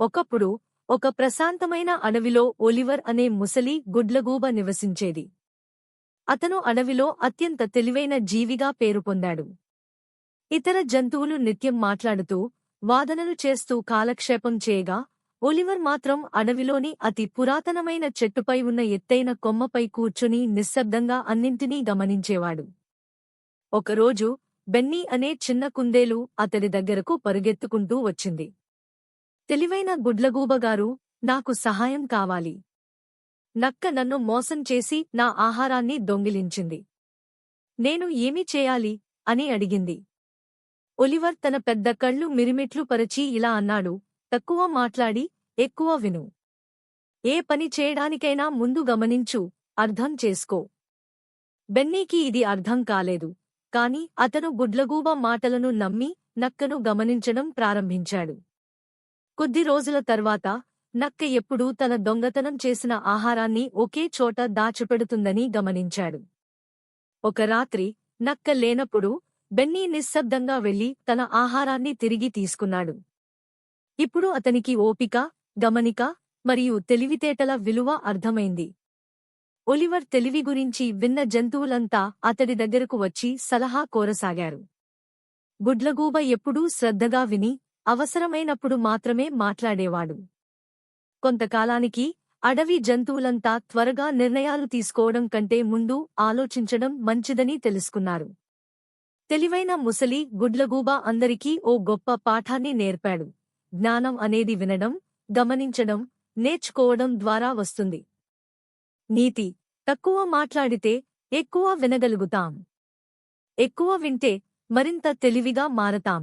ఒకప్పుడు ఒక ప్రశాంతమైన అడవిలో ఒలివర్ అనే ముసలి గుడ్లగూబ నివసించేది. అతను అడవిలో అత్యంత తెలివైన జీవిగా పేరు పొందాడు. ఇతర జంతువులు నిత్యం మాట్లాడుతూ వాదనలు చేస్తూ కాలక్షేపం చేయగా ఒలివర్ మాత్రం అడవిలోని అతి పురాతనమైన చెట్టుపై ఉన్న ఎత్తైన కొమ్మపై కూర్చుని నిశ్శబ్దంగా అన్నింటినీ గమనించేవాడు. ఒకరోజు బెన్నీ అనే చిన్న కుందేలు అతడి దగ్గరకు పరుగెత్తుకుంటూ వచ్చింది. తెలివైన గుడ్లగూబగారు నాకు సహాయం కావాలి. నక్క నన్ను మోసం చేసి నా ఆహారాన్ని దొంగిలించింది. నేను ఏమి చేయాలి? అని అడిగింది. ఒలివర్ తన పెద్ద కళ్ళు మిరిమిట్లు పరచి ఇలా అన్నాడు తక్కువ మాట్లాడి ఎక్కువ విను. ఏ పని చేయడానికైనా ముందు గమనించు అర్థం చేసుకో. బెన్నీకి ఇది అర్థం కాలేదు. కాని అతను గుడ్లగూబ మాటలను నమ్మి నక్కను గమనించడం ప్రారంభించాడు. కొద్ది రోజుల తర్వాత నక్క ఎప్పుడూ తన దొంగతనం చేసిన ఆహారాన్ని ఒకే చోట దాచిపెడుతుందని గమనించాడు. ఒక రాత్రి నక్క లేనప్పుడు బెన్నీ నిశ్శబ్దంగా వెళ్ళి తన ఆహారాన్ని తిరిగి తీసుకున్నాడు. ఇప్పుడు అతనికి ఓపిక గమనిక మరియు తెలివితేటల విలువ అర్థమైంది. ఒలివర్ తెలివి గురించి విన్న జంతువులంతా అతడి దగ్గరకు వచ్చి సలహా కోరసాగారు. గుడ్లగూబ ఎప్పుడూ శ్రద్ధగా విని అవసరమైనప్పుడు మాత్రమే మాట్లాడేవాడు. కొంతకాలానికి అడవి జంతువులంతా త్వరగా నిర్ణయాలు తీసుకోవడం కంటే ముందు ఆలోచించడం మంచిదని తెలుసుకున్నారు. తెలివైన ముసలి గుడ్లగూబ అందరికీ ఓ గొప్ప పాఠాన్ని నేర్పాడు. జ్ఞానం అనేది వినడం గమనించడం నేర్చుకోవడం ద్వారా వస్తుంది. నీతి తక్కువ మాట్లాడితే ఎక్కువ వినగలుగుతాం. ఎక్కువ వింటే మరింత తెలివిగా మారతాం.